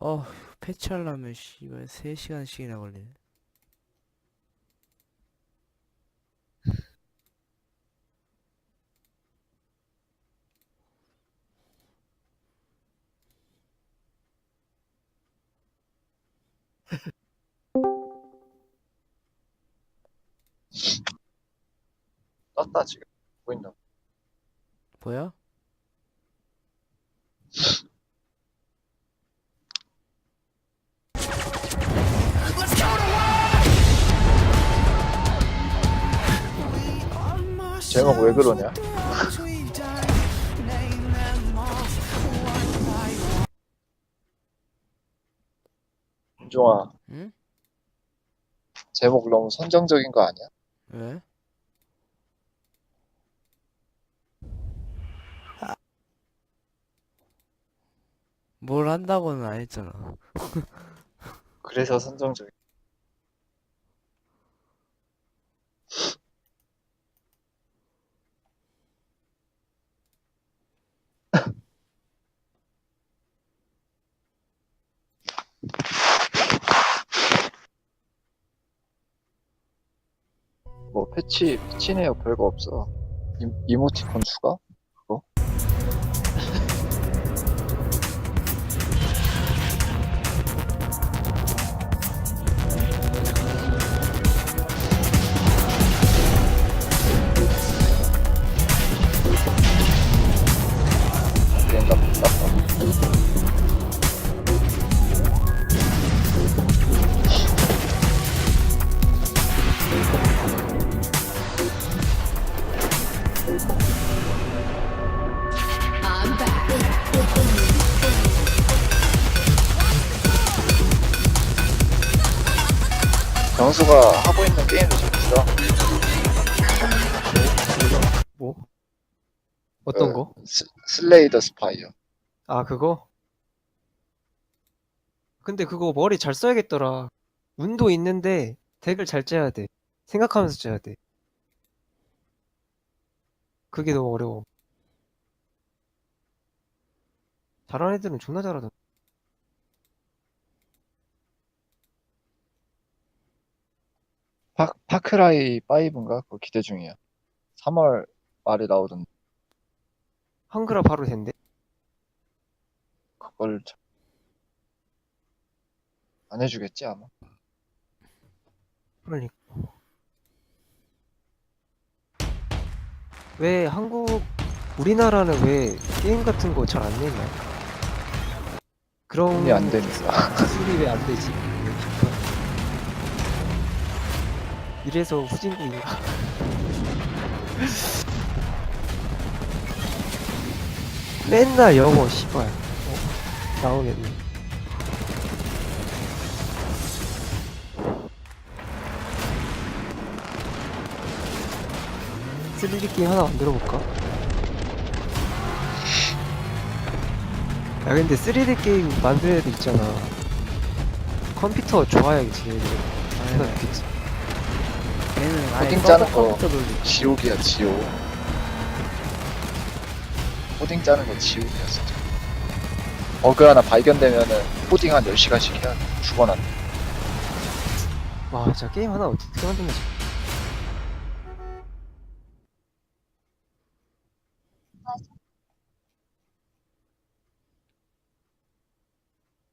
어, 패치하려면 씨발 3시간씩이나 걸리네. 떴다 지금 보인다 뭐야? 제목 왜 그러냐 윤종아 응? 제목 너무 선정적인 거 아니야? 왜? 뭘 한다고는 안 했잖아. 그래서 선정적인 뭐 패치 패치네요 별거 없어 이, 이모티콘 추가? 정수가 하고 있는 게임도 좀 있어 뭐? 어떤 그, 거? 스, 슬레이더 스파이어 아, 그거? 근데 그거 머리 잘 써야겠더라. 운도 있는데 덱을 잘 짜야 돼. 생각하면서 짜야 돼. 그게 너무 어려워. 잘하는 애들은 존나 잘하던데. 파, 파크라이 5인가? 그거 기대 중이야 3월 말에 나오던데 한글화 바로 된대. 그걸 참- 안 해주겠지 아마 그러니까. 왜 한국, 우리나라는 왜 게임 같은 거 잘 안 내냐? 그런 돈이 안 되니까 기술이 왜 안 되지? 이래서 후진국인가? 맨날 영어 씨발 어, 나오겠네. 스릴리 게임 하나 만들어 볼까? 야 근데 3D 게임 만드는 애들 있잖아 컴퓨터 좋아야겠지 얘들 좋겠지 걔는 아예 코딩 짜는 서버 거. 컴퓨터 돌리. 지옥이야 지옥. 코딩 짜는 거 지옥이야 진짜. 버그 하나 발견되면은 코딩 한 10시간씩 해야. 돼 죽어난다 와 진짜 게임 하나 어떻게 만드는지.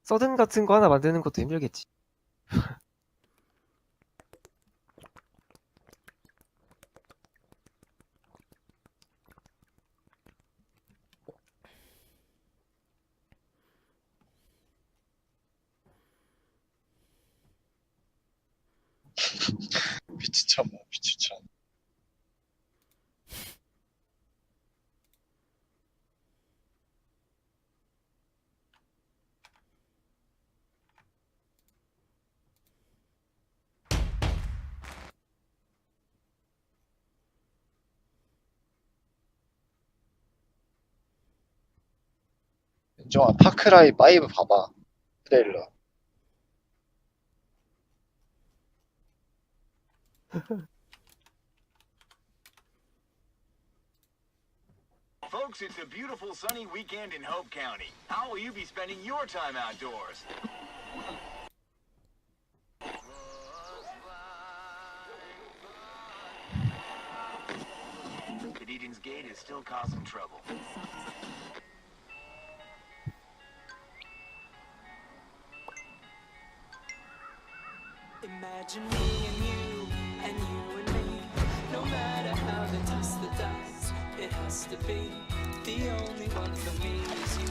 서든 같은 거 하나 만드는 것도 힘들겠지 미치천 뭐 미치천 윤종아 파크라이 5 봐봐. 트레일러 Folks, it's a beautiful sunny weekend in Hope County. How will you be spending your time outdoors? But Eden's Gate is still causing trouble. Imagine me and you, and me. No matter how they toss the dust, it has to be. The only one for me is you,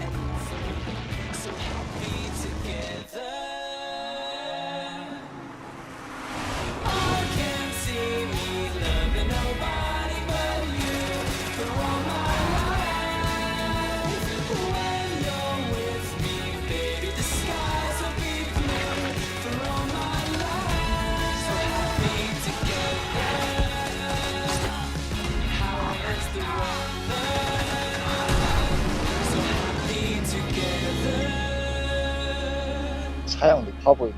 and you for me. So happy together. 높아 보이네.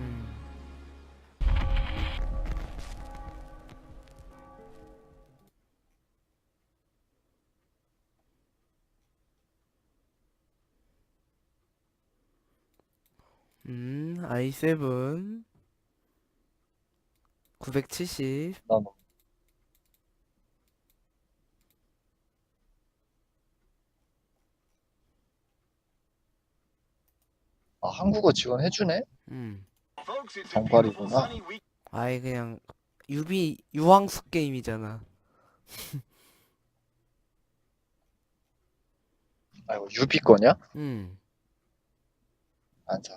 음. 음, i7 970 나는 아 한국어 지원해주네? 음. 정발이구나. 아예 그냥 유비 유황숙 게임이잖아. 아 이거 유비 거냐? 음. 안 사.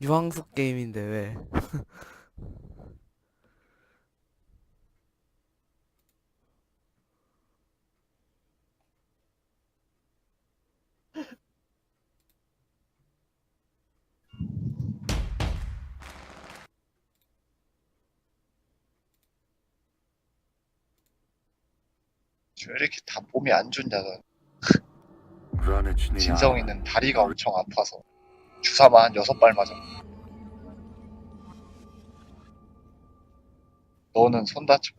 유황숙 게임인데 왜? 왜 이렇게 다 몸이 안 좋냐 너. 진성이 진성이는 다리가 엄청 아파서 주사만 한 여섯 발 맞아. 너는 손 다쳐.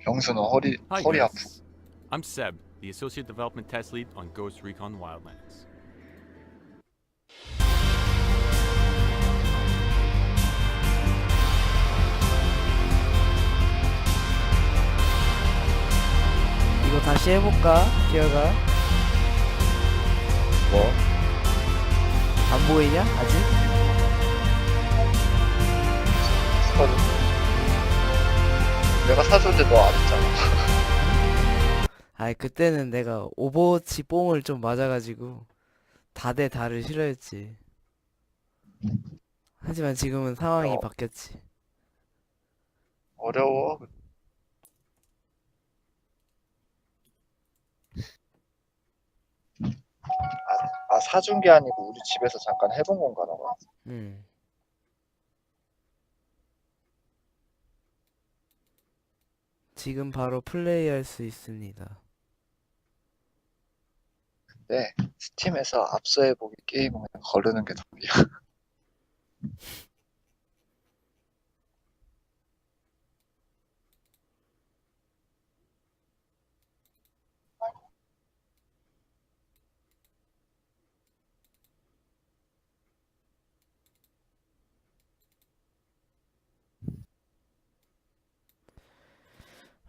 병수는 허리 Hi 허리 아프. guys. I'm Seb, the Associate Development Test Lead on Ghost Recon Wildlands. 이거 다시 해볼까? 기어가 뭐? 안 보이냐? 아직? 서른. 내가 사줬는데 너 안 했잖아. 아이 그때는 내가 오버워치 뽕을 좀 맞아가지고 다대 다를 싫어했지. 하지만 지금은 상황이 어. 바뀌었지. 어려워. 아, 아 사준 게 아니고 우리 집에서 잠깐 해본 건가 봐. 음. 지금 바로 플레이할 수 있습니다. 근데 스팀에서 압수해보기 게임은 그냥 거르는 게 답이야.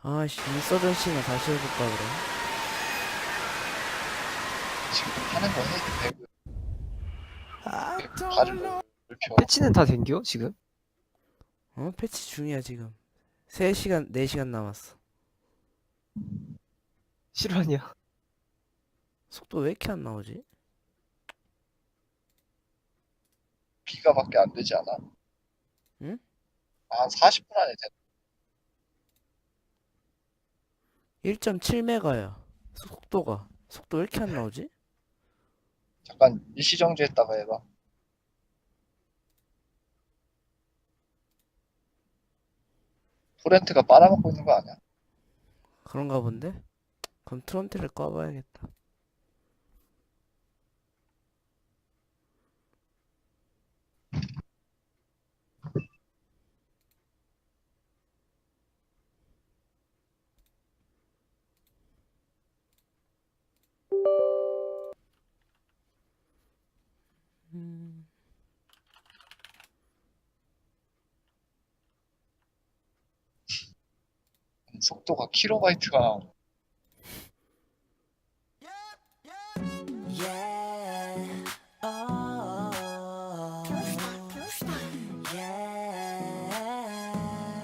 아씨 인서전시나 다시 해볼까 그래? 지금 하는 거 해. 배그. 아, 발을 넓혀. 패치는 다 된겨 지금? 어 패치 중이야 지금. 3시간 4시간 남았어. 실화냐? 속도 왜 이렇게 안 나오지? 비가밖에 안 되지 않아? 응? 아, 한 40분 안에 돼. 1.7메가야. 속도가. 속도 왜 이렇게 안 나오지? 잠깐 일시 정지했다가 해봐. 토렌트가 빨아먹고 있는 거 아니야? 그런가 본데? 그럼 트론트를 꺼봐야겠다. 속도가 킬로바이트가.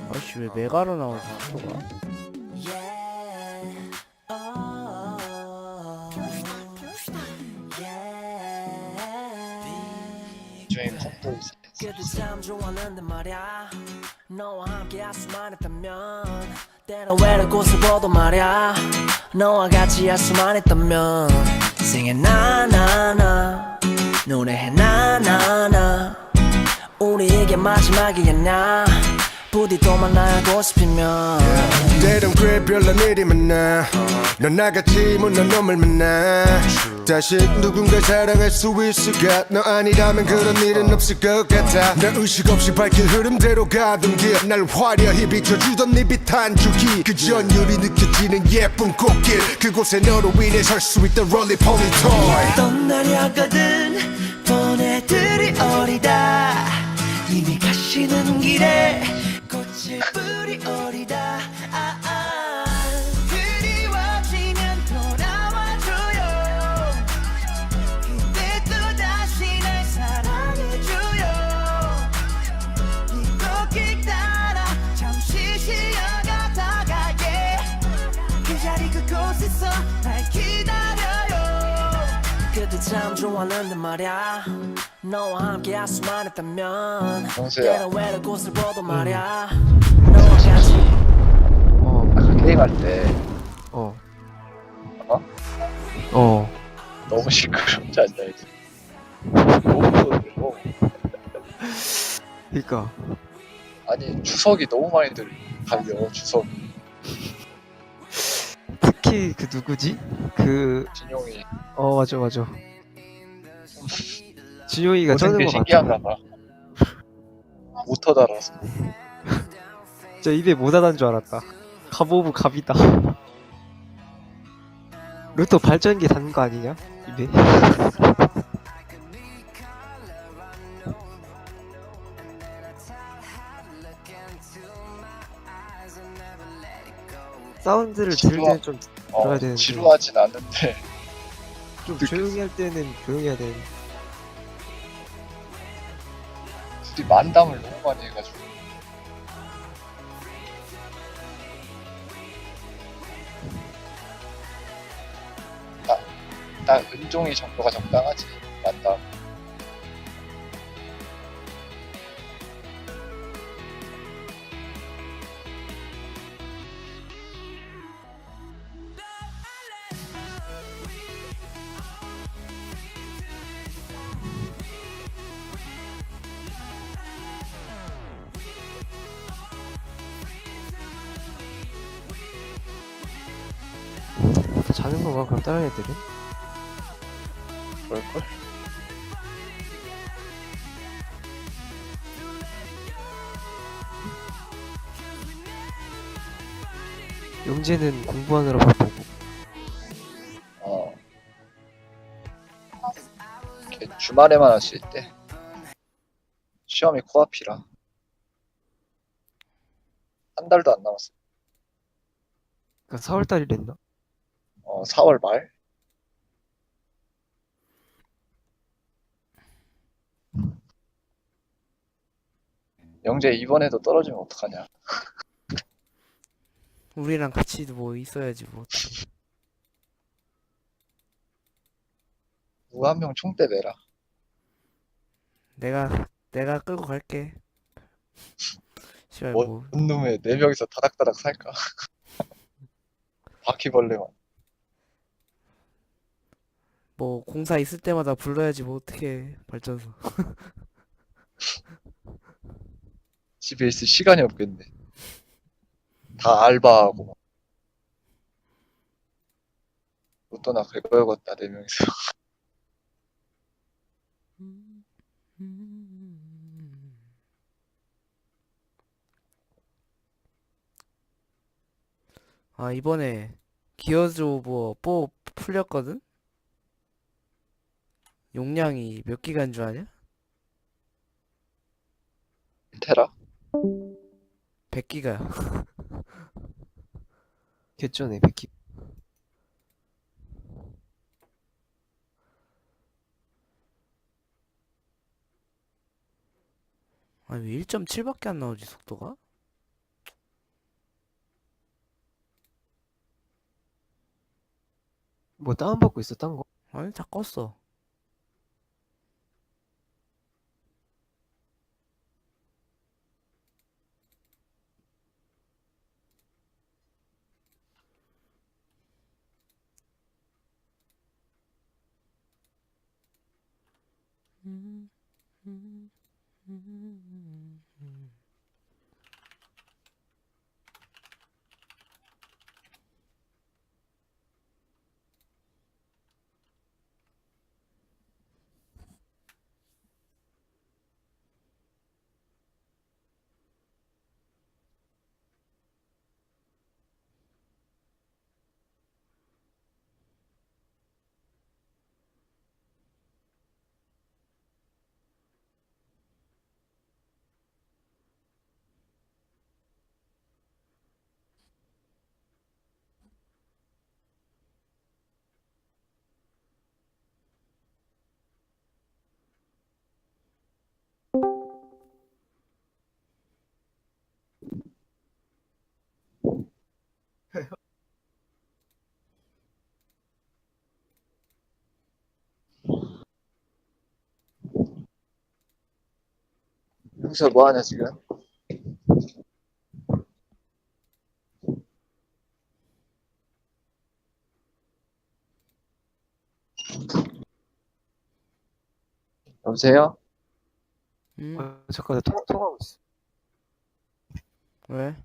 아씨 왜 메가로 나오지 속도가 중에 컴도. 그때 참 좋았는데 말야 너와 함께 할 수만 있다면 때론 외로운 곳을 보도 말야. 너와 같이 할 수만 있다면 Singing 나나나 노래해 나나나. 우리 이게 마지막이겠냐? 부디 또 만나고 싶으면. 때론 그래 별난 일이 많아. 넌 나같이 못난 놈을 만나 다시 누군가 사랑할 수 있을까? 너 아니라면 그런 일은 없을 것 같아. 나 의식 없이 밝힌 흐름대로 가던 길 날 화려히 비춰주던 네 빛한 줄기. 그 전율이 느껴지는 예쁜 꽃길. 그곳에 너로 인해 설 수 있던 롤리폴리 토이 떠나려거든 보내들이 어리다. 이미 가시는 길에 꽃을 참 좋았는데 말야 너와 함께 할 수만 영수야, 때론 외로운 곳을 보도 말야 너와 같이 어, 아까 게임 할 때 어. 어? 어. 너무 시끄럽지 않냐 이제. 너무 들어. 그니까. 아니 주석이 너무 많이 들 달려 주석이. 특히 그 누구지? 그, 진용이 어, 맞아, 맞아. 모든 쩌는 게거 같아. 신기한가 봐. 모터 달아서. 진짜 입에 못 하는 줄 알았다. 갑 오브 갑이다. 루터 발전기 닿는 거 아니냐? 입에? 사운드를 들을 때는 좀, 어, 들어야 되는데. 지루하진 않는데 좀 조용히 할 때는 조용히 해야 되는데. 둘이 만담을 너무 많이 해가지고. 딱, 딱 은종이 정도가 적당하지 자는 건가? 그럼 다른 애들은? 그럴걸? 용재는 공부하느라 바쁘고. 어. 걔 주말에만 할 수 있대. 시험이 코앞이라. 한 달도 안 남았어. 그니까 4월달이랬나? 어, 4월 말? 영재 이번에도 떨어지면 어떡하냐. 우리랑 같이 뭐 있어야지 뭐 누가 한 명 총대 매라. 내가 내가 끌고 갈게 씨발 뭐, 뭐뭔 놈의 네 명이서 다닥다닥 살까? 바퀴벌레만. 뭐 공사 있을 때마다 불러야지 뭐 어떻게 발전소 집에 있을 시간이 없겠네. 다 알바하고. 막. 로또나 긁어야겠다, 네 명이서. 아 이번에 기어즈 오브 뽀 풀렸거든? 용량이 몇 기가인 줄 아냐? 테라? 100기가야 개쩌네 백키 아니 왜 1.7밖에 안 나오지 속도가? 뭐 다운받고 있어 딴거 아니 다 껐어 여기서 뭐 하냐 지금? 여보세요? 응? 아, 잠깐 나 통화, 통화하고 있어 왜?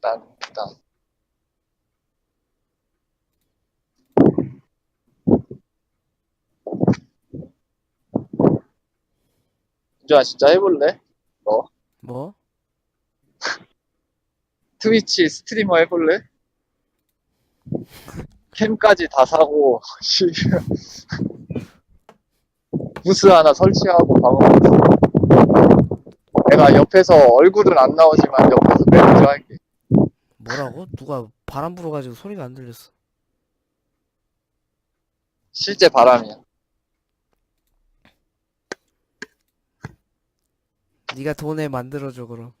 난일 단 민주아 진짜 해볼래? 뭐? 트위치 스트리머 해볼래? 캠까지 다 사고 씨. 부스 하나 설치하고 방어하고 내가 옆에서 얼굴은 안 나오지만 옆에서 매니저 할게 뭐라고? 누가 바람 불어가지고 소리가 안 들렸어 실제 바람이야 네가 돈에 만들어줘 그럼.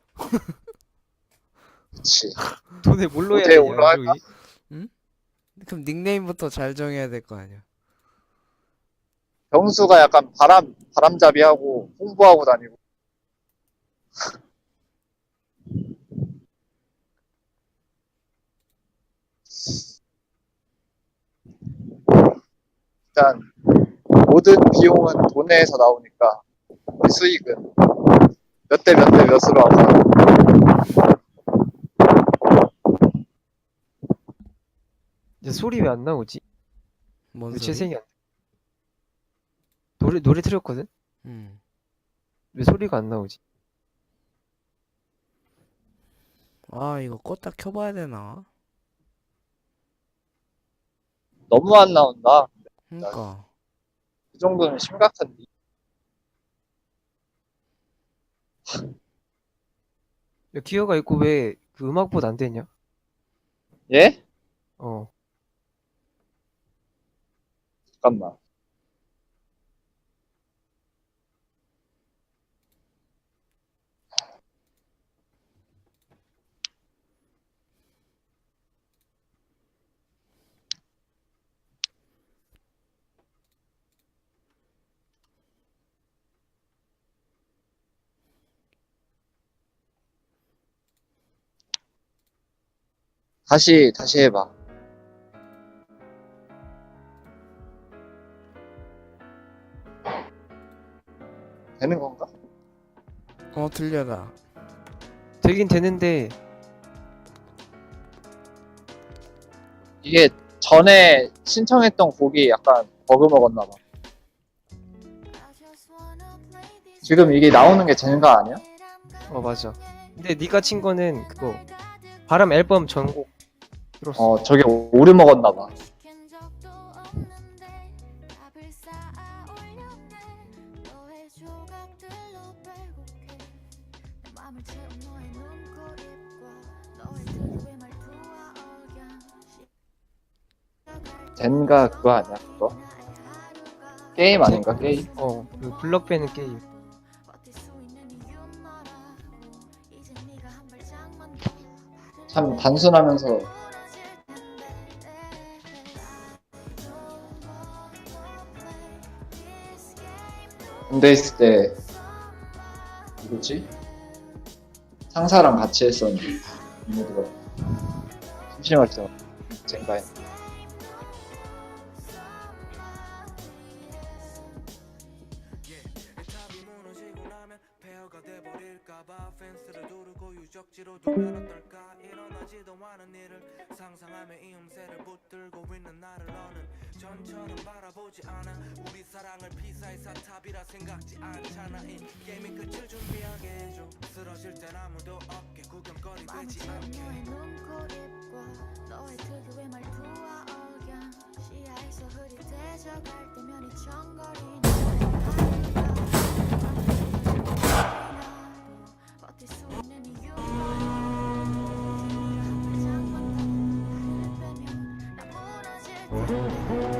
그치. 돈에 뭘로 해야 되냐 올라갈까? 여기? 그럼 닉네임부터 잘 정해야 될 거 아니야? 병수가 약간 바람 바람잡이하고 홍보하고 다니고. 일단 모든 비용은 돈에서 나오니까 수익은 몇 대 몇 대 몇으로 하고 이제 소리 왜 안 나오지? 뭔 왜 소리? 재생이 안 돼? 노래 노래 틀었거든? 응. 왜 소리가 안 나오지? 아 이거 껐다 켜봐야 되나? 너무 안 나온다 그니까 그 정도면 심각한데 야, 기어가 있고 왜 그 음악보다 안 되냐? 예? 어. 잠깐만 다시 다시 해봐 되는 건가? 어 들려라 되긴 되는데 이게 전에 신청했던 곡이 약간 버그 먹었나 봐. 지금 이게 나오는 게 되는 거 아니야? 어 맞아. 근데 네가 친 거는 그거 바람 앨범 전곡 들었어. 어 저게 오래 먹었나 봐. 젠가 그거 아니야 그거? 게임 아닌가 게임? 어, 그 블럭 빼는 게임. 참 단순하면서 군대 있을 때 누구지? 상사랑 같이 했었는데 이모들가 심심할 때 탑이 무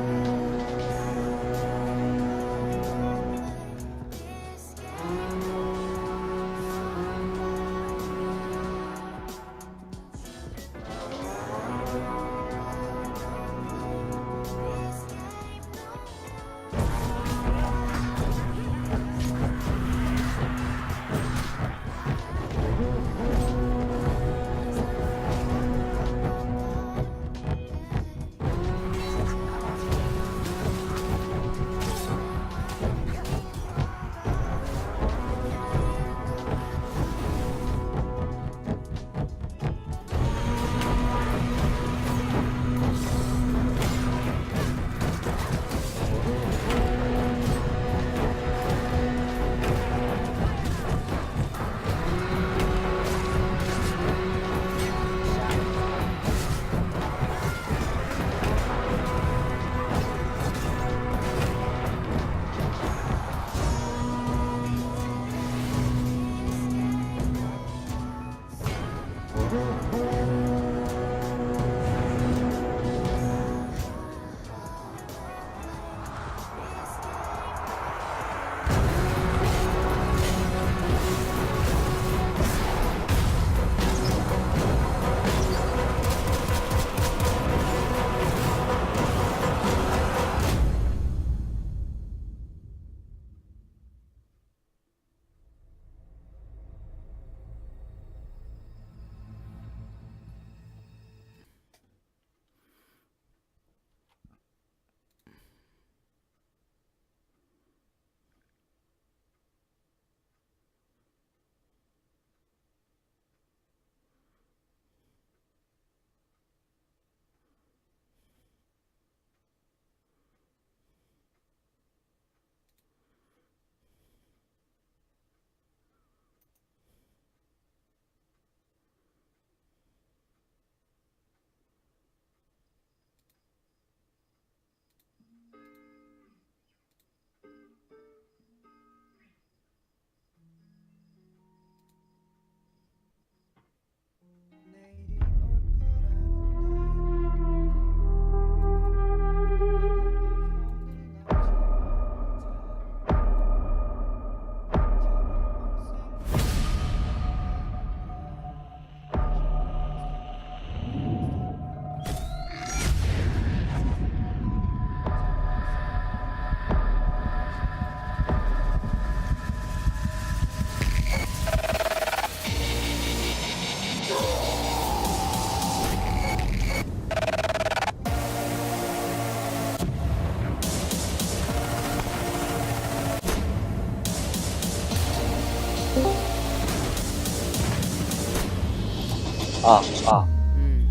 아, 아. 음.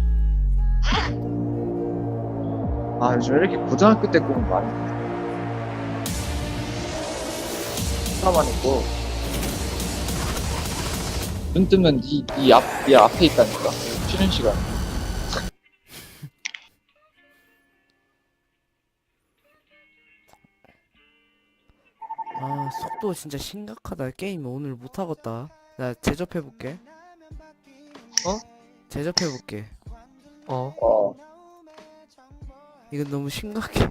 아, 요즘 왜 이렇게 고등학교 때 꿈을 많이 꿔? 하나만 있고. 눈 뜨면 니, 니 앞, 니 앞에 있다니까. 쉬는 시간. 아 속도 진짜 심각하다 게임 오늘 못 하겠다 나 제접해 볼게 어? 제접해볼게. 어, 어. 이건 너무 심각해